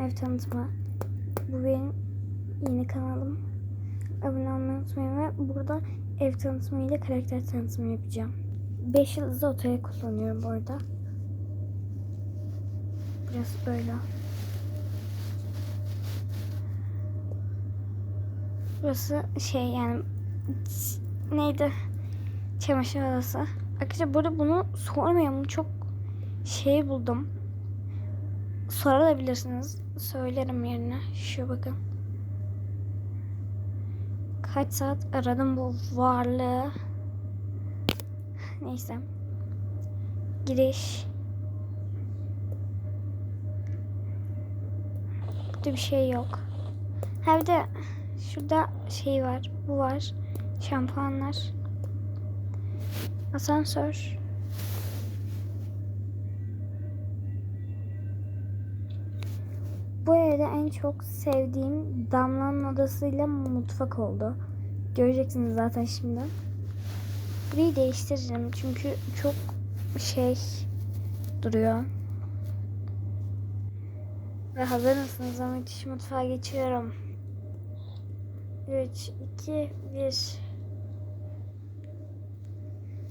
ev tanıtımı. Bu benim yeni kanalım. Abone olmayı unutmayın ve burada ev tanıtımı ile karakter tanıtımı yapacağım. 5 yıldızlı otel kullanıyorum bu arada. Biraz böyle. Burası şey yani neydi? Çamaşır odası. Arkadaşlar burada bunu sormayalım. Çok şey buldum. Sorabilirsiniz. Söylerim yerine. Şu bakın. Kaç saat aradım bu varlığı. Neyse. Giriş. Burada bir şey yok. Ha bir de şurada şey var. Bu var. Şampuanlar. Asansör. Bu evde en çok sevdiğim Damla'nın odasıyla mutfak oldu. Göreceksiniz zaten şimdi. Burayı değiştireceğim çünkü çok şey duruyor. Ve hazır mısınız? Müthiş mutfağa geçiyorum. 3, 2, 1.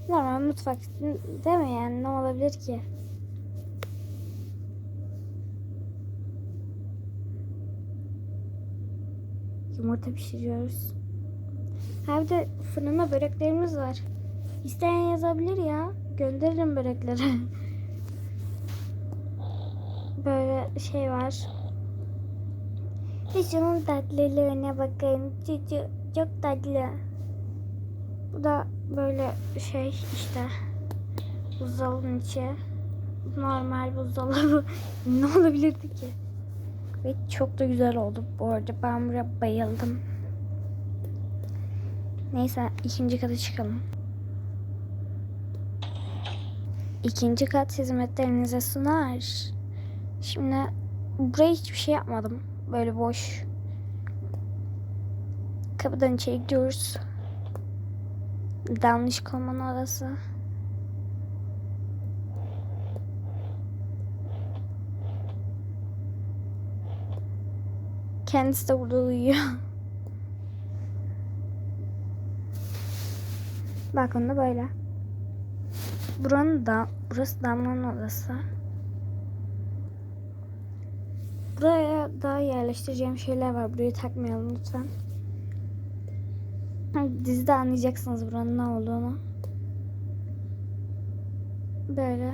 Normal mutfak değil mi yani? Ne olabilir ki? Yumurta pişiriyoruz. Ha bir de fırında böreklerimiz var. İsteyen yazabilir ya. Gönderirim börekleri. Böyle şey var. Ve şunun tatlılığına bakın. Çok, çok tatlı. Bu da böyle şey işte. Buzdolabının içi. Normal buzdolabı. ne olabilirdi ki? Ve çok da güzel oldu bu arada. Ben buraya bayıldım. Neyse ikinci kata çıkalım. İkinci kat hizmetlerinize sunar. Şimdi buraya hiçbir şey yapmadım. Böyle boş. Kapıdan içeri gidiyoruz. Damlış komanın odası. Kendisi de burada uyuyor. Balkonda böyle. Buranın da burası Damla'nın odası. Buraya daha yerleştireceğim şeyler var. Burayı takmayalım lütfen. Dizide anlayacaksınız buranın ne olduğunu. Böyle.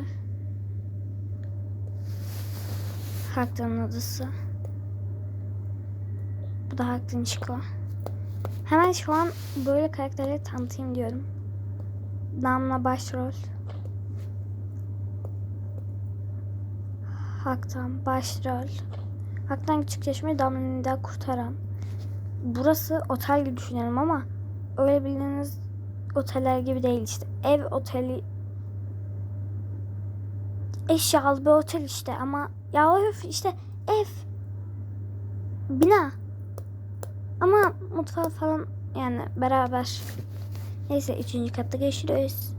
Haktan'ın odası. Bu da Haktan Çiko. Hemen şu an böyle karakterleri tanıtayım diyorum. Damla başrol. Haktan başrol. Haktan küçük yaşamı Damla'nı da kurtaran. Burası otel gibi düşünelim ama öyle bildiğiniz oteller gibi değil işte. Ev oteli eşyalı bir otel işte ama ya işte ev bina ama mutfağı falan yani beraber. Neyse üçüncü katta görüşürüz.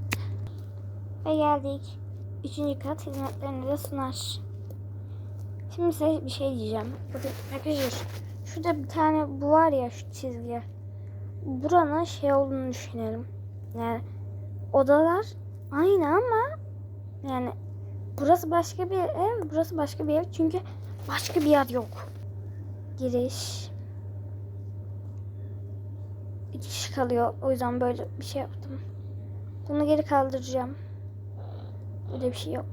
Ve geldik. Üçüncü kat hizmetlerini de sunar. Şimdi size bir şey diyeceğim. Bakın arkadaşlar şurada bir tane bu var ya şu çizgi. Buranın şey olduğunu düşünelim. Yani odalar aynı ama yani burası başka bir ev, burası başka bir ev. Çünkü başka bir yer yok. Giriş. Bir kişi kalıyor. O yüzden böyle bir şey yaptım. Bunu geri kaldıracağım. Böyle bir şey yok.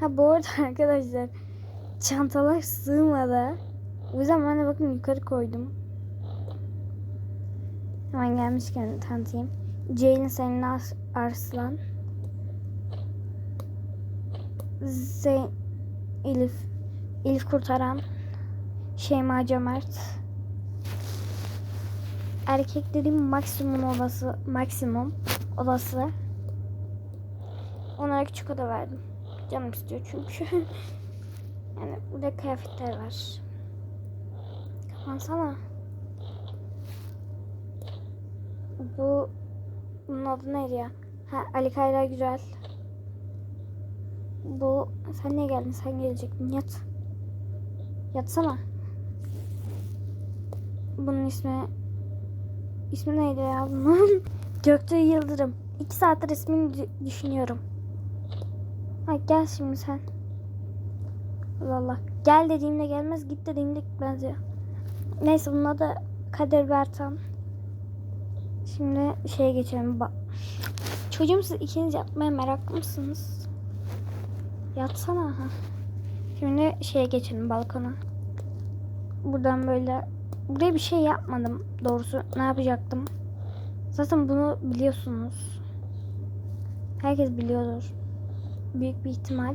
Ha bu arada arkadaşlar çantalar sığmadı. O yüzden ben de bakın yukarı koydum. Hemen gelmişken tanıtayım. Ceylin senin Ars Arslan. Zeyn Elif Elif Kurtaran. Şeyma Cömert. Erkeklerin maksimum odası maksimum odası. Onlara küçük oda verdim. Canım istiyor çünkü. yani burada kıyafetler var. Kapansana. Bu bunun adı neydi ya? Ha Ali Kayra Güzel. Bu sen niye geldin? Sen gelecektin. Yat. Yatsana. Bunun ismi ismi neydi ya bunun? Göktuğ Yıldırım. İki saattir ismini dü- düşünüyorum. Ha gel şimdi sen. Allah Allah. Gel dediğimde gelmez, git dediğimde gitmez ya. Neyse bunun adı Kadir Bertan. Şimdi şeye geçelim. Bak. Çocuğum siz ikiniz yatmaya meraklı mısınız? Yatsana ha. Şimdi şeye geçelim balkona. Buradan böyle buraya bir şey yapmadım doğrusu. Ne yapacaktım? Zaten bunu biliyorsunuz. Herkes biliyordur. Büyük bir ihtimal.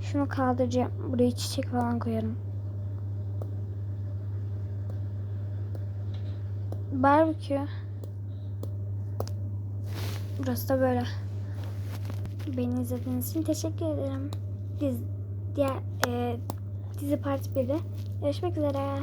Şunu kaldıracağım. Buraya çiçek falan koyarım. Barbekü. Burası da böyle. Beni izlediğiniz için teşekkür ederim. Diz, diğer, e, dizi part 1'de görüşmek üzere.